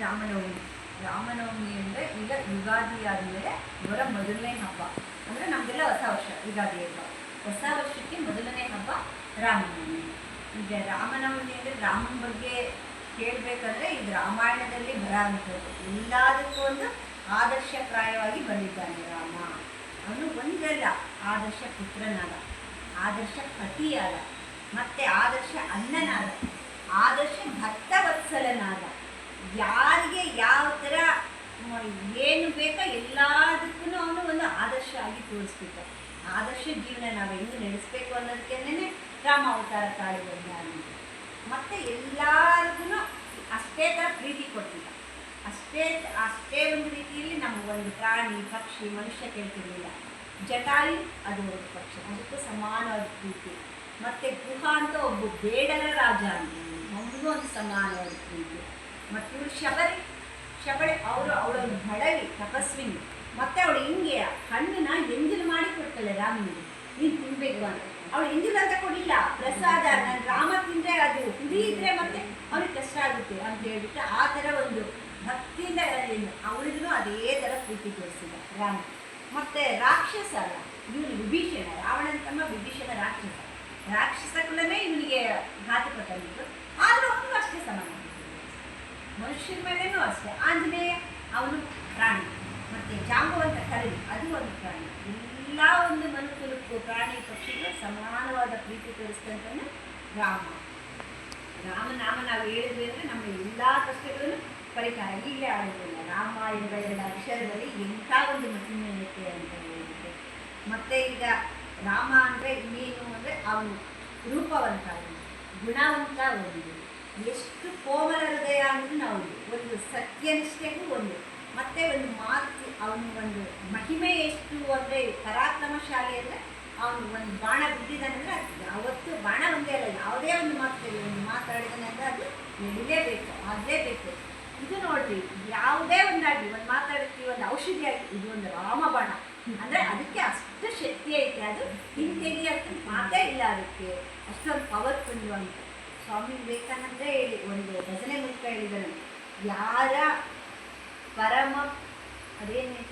ರಾಮನವಮಿ. ರಾಮನವಮಿ ಅಂದರೆ ಈಗ ಯುಗಾದಿ ಆದಮೇಲೆ ಇವರ ಮೊದಲನೇ ಹಬ್ಬ. ಅಂದರೆ ನಮಗೆಲ್ಲ ಹೊಸ ವರ್ಷ, ಯುಗಾದಿ ಹಬ್ಬ. ಹೊಸ ವರ್ಷಕ್ಕೆ ಮೊದಲನೇ ಹಬ್ಬ ರಾಮನವಮಿ. ಈಗ ರಾಮನವಮಿ ಅಂದರೆ ರಾಮನ ಬಗ್ಗೆ ಕೇಳಬೇಕಂದ್ರೆ ಇದು ರಾಮಾಯಣದಲ್ಲಿ ಬರೋವಂಥದ್ದು ಎಲ್ಲದಕ್ಕೂ ಒಂದು ಆದರ್ಶಪ್ರಾಯವಾಗಿ ಬಂದಿದ್ದಾನೆ ರಾಮ. ಅವನು ಒಂದಲ್ಲ, ಆದರ್ಶ ಪುತ್ರನಾದ, ಆದರ್ಶ ಪತಿಯಾದ, ಮತ್ತೆ ಆದರ್ಶ ಅಣ್ಣನಾದ, ಆದರ್ಶ ಭಕ್ತ ವತ್ಸಲನಾದ ಮ- ಏನು ಬೇಕೋ ಎಲ್ಲದಕ್ಕೂ ಅವನು ಒಂದು ಆದರ್ಶ ಆಗಿ ತೋರಿಸ್ಬಿಟ್ಟ ಆದರ್ಶ ಜೀವನ ನಾವು ಹೆಂಗೆ ನಡೆಸಬೇಕು ಅನ್ನೋದಕ್ಕೇನೆ ರಾಮ ಅವತಾರ ತಾಳಿ ಬಂದ ಮತ್ತು ಎಲ್ಲರಿಗೂ ಅಷ್ಟೇ ಥರ ಪ್ರೀತಿ ಕೊಟ್ಟಿಲ್ಲ ಅಷ್ಟೇ ಅಷ್ಟೇ ಒಂದು ರೀತಿಯಲ್ಲಿ ನಮ್ಮ ಒಂದು ಪ್ರಾಣಿ, ಪಕ್ಷಿ, ಮನುಷ್ಯ ಕೇಳ್ತಿರ್ಲಿಲ್ಲ. ಜಟಾಯಿ, ಅದು ಒಂದು ಪಕ್ಷಿ. ಅದಕ್ಕೂ ಸಮಾನವಾದ ಪ್ರೀತಿ. ಮತ್ತೆ ಗುಹ ಅಂತ ಒಬ್ಬ ಬೇಡರ ರಾಜ ಅಂತ. ನಮಗೂ ಒಂದು ಸಮಾನವಾದ ಪ್ರೀತಿ. ಮತ್ತು ಶಬರಿ. ಶಬರಿ ಅವರು ಅವಳೊಂದು ಬಡವಿ ತಪಸ್ವಿನಿ. ಮತ್ತೆ ಅವಳು ಹಿಂಗೆ ಹಣ್ಣನ್ನ ಎಂಜಿಲು ಮಾಡಿ ಕೊಡ್ತಾಳೆ ರಾಮನಿಗೆ. ನೀನು ತಿನ್ಬೇಕು ಅಂತ. ಅವಳು ಎಂಜಲು ಅಂತ ಕೊಡಿಲ್ಲ ಪ್ರಸಾದ, ನಾನು ರಾಮ ತಿಂದ್ರೆ ಅದು ಹುಡಿ ಇದ್ರೆ ಮತ್ತೆ ಅವ್ರಿಗೆ ಕಷ್ಟ ಆಗುತ್ತೆ ಅಂತ ಹೇಳ್ಬಿಟ್ಟು ಆ ಥರ ಒಂದು ಭಕ್ತಿಯಿಂದ ಅವಳಿಗೂ ಅದೇ ಥರ ಪ್ರೀತಿ ತೋರಿಸಿದ ರಾಮ. ಮತ್ತೆ ರಾಕ್ಷಸ ಅಲ್ಲ, ಇವನು ವಿಭೀಷಣ. ರಾವಣನ ತಮ್ಮ ವಿಭೀಷಣ ರಾಕ್ಷಸ. ರಾಕ್ಷಸ ಕುಲನೇ ಇವನಿಗೆ ಘಾತುಕತನಿತ್ತು ಆದರೂ ಅವನು ಅಷ್ಟೇ ಸಮಾನ. ಮನುಷ್ಯರ ಮೇಲೇನೂ ಅಷ್ಟೇ. ಆಂಜನೇಯ, ಅವನು ಪ್ರಾಣಿ. ಮತ್ತೆ ಅಂತ ಕರಡಿ, ಅದು ಒಂದು ಪ್ರಾಣಿ. ಎಲ್ಲ ಒಂದು ಮನುಕುಲಕ್ಕೂ ಪ್ರಾಣಿ ಪಕ್ಷಿಗಳು ಸಮಾನವಾದ ಪ್ರೀತಿ ತೋರಿಸ್ತಂತಂದ್ರೆ ರಾಮ. ರಾಮನಾಮ ನಾವು ಹೇಳಿದ್ವಿ ಅಂದರೆ ನಮ್ಮ ಎಲ್ಲ ಕಷ್ಟಗಳನ್ನು ಪರಿಹಾರ. ಈಗಲೇ ಆಗೋದಿಲ್ಲ. ರಾಮ ಎಂಬ ಎರಡು ಅಕ್ಷರದಲ್ಲಿ ಎಂಥ ಒಂದು ಮಹಿಮೆಯತೆ ಅಂತ ಹೇಳಿದೆ ಮತ್ತೆ ಈಗ ರಾಮ ಅಂದರೆ ಇನ್ನೇನು ಅಂದರೆ ಅವನು ರೂಪವಂತ. ಅವನು ಗುಣವಂತ ಒಂದು. ಎಷ್ಟು ಕೋಮಲ ಹೃದಯ ಅನ್ನೋದು ನಾವು ಒಂದು ಸತ್ಯನಿಷ್ಠೆಗೂ ಒಂದು. ಮತ್ತೆ ಒಂದು ಮಾತು ಅವನ ಒಂದು ಮಹಿಮೆ ಎಷ್ಟು ಅಂದರೆ ಪರಾಕ್ರಮಶಾಲಿ ಅಂದರೆ ಅವನು ಒಂದು ಬಾಣ ಬಿದ್ದಿದ್ದಾನಂದ್ರೆ ಅದು ಯಾವತ್ತು ಬಾಣ ಒಂದೇ ಅಲ್ಲ, ಯಾವುದೇ ಒಂದು ಮಾತು ಕೇಳಿ ಒಂದು ಮಾತಾಡಿದಾನಂದ್ರೆ ಅದು ನಡಿಲೇಬೇಕು, ಆಗಲೇಬೇಕು. ಇದು ನೋಡ್ರಿ, ಯಾವುದೇ ಒಂದಾಗಲಿ, ಒಂದು ಮಾತಾಡ್ತೀವಿ ಒಂದು ಔಷಧಿ ಆಗಿ ಇದು ಒಂದು ರಾಮಬಾಣ ಅಂದರೆ ಅದಕ್ಕೆ ಅಷ್ಟು ಶಕ್ತಿ ಐತೆ, ಅದು ಹಿಂತೆಗಿಯಕ್ಕೆ ಮಾತೇ ಇಲ್ಲ ಅದಕ್ಕೆ. ಅಷ್ಟೊಂದು ಪವರ್ಫುಲ್ಲು ಅಂತ ಸ್ವಾಮಿ ವಿವೇಕಾನಂದ ಹೇಳಿ ಒಂದು ಭಜನೆ ಮೂಲಕ ಹೇಳಿದ್ದಾರೆ ಯಾರ ಪರಮ ಅದೇನು